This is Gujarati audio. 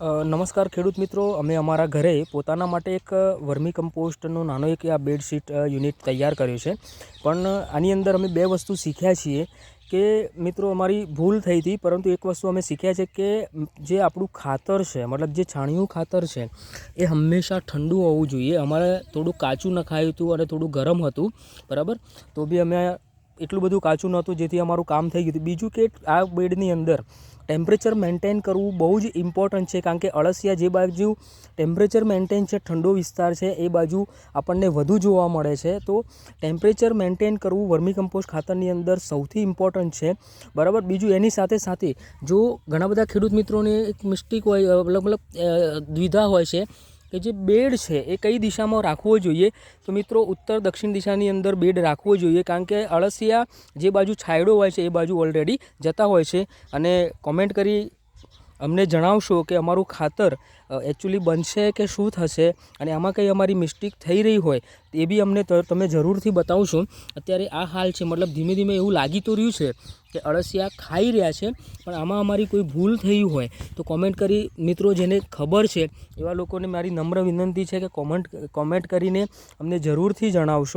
નમસ્કાર ખેડૂત મિત્રો. અમે અમારા ઘરે પોતાના માટે એક વર્મી કમ્પોસ્ટનો નાનો એક આ બેડશીટ યુનિટ તૈયાર કર્યું છે. પણ આની અંદર અમે બે વસ્તુ શીખ્યા છીએ કે મિત્રો અમારી ભૂલ થઈ હતી, પરંતુ એક વસ્તુ અમે શીખ્યા છે કે જે આપણું ખાતર છે, મતલબ જે છાણિયું ખાતર છે, એ હંમેશા ઠંડુ હોવું જોઈએ. અમારે થોડું કાચું નખાયું હતું અને થોડું ગરમ હતું, બરાબર? તો બી અમે એટલું બધું કાચું નહોતું જેથી અમારું કામ થઈ ગયું બીજું કે આ બેડની અંદર ટેમ્પરેચર મેન્ટેન કરવું બહુ જ ઇમ્પોર્ટન્ટ છે, કારણ કે અળસિયા જે બાજુ ટેમ્પરેચર મેન્ટેન છે, ઠંડો વિસ્તાર છે, એ બાજુ આપણને વધુ જોવા મળે છે. તો ટેમ્પરેચર મેન્ટેન કરવું વર્મી કમ્પોસ્ટ ખાતરની અંદર સૌથી ઇમ્પોર્ટન્ટ છે. બરાબર? બીજું એની સાથે સાથે જો ઘણા બધા ખેડૂત મિત્રોને એક મિસ્ટેક હોય મતલબ દ્વિધા હોય છે કે જે બેડ છે એ કઈ દિશામાં રાખવો જોઈએ? તો મિત્રો, ઉત્તર દક્ષિણ દિશાની અંદર બેડ રાખવો જોઈએ, કારણ કે અળસિયા જે બાજુ છાંયડો હોય છે, એ બાજુ ઓલરેડી જતા હોય છે. અને કોમેન્ટ કરી અમને જણાવશો કે અમારું ખાતર એકચ્યુઅલી બનશે કે શું થશે? અને આમાં કંઈ અમારી મિસ્ટેક થઈ રહી હોય, એ બી અમને તમે જરૂરથી બતાવશો. અત્યારે આ હાલ છે, મતલબ ધીમે ધીમે એવું લાગી તો રહ્યું છે કે અળસિયા ખાઈ રહ્યા છે, પણ આમાં અમારી કોઈ ભૂલ થઈ હોય તો કોમેન્ટ કરી, મિત્રો જેને ખબર છે, એવા લોકોને મારી નમ્ર વિનંતી છે કે કોમેન્ટ કોમેન્ટ કરીને અમને જરૂરથી જણાવશો.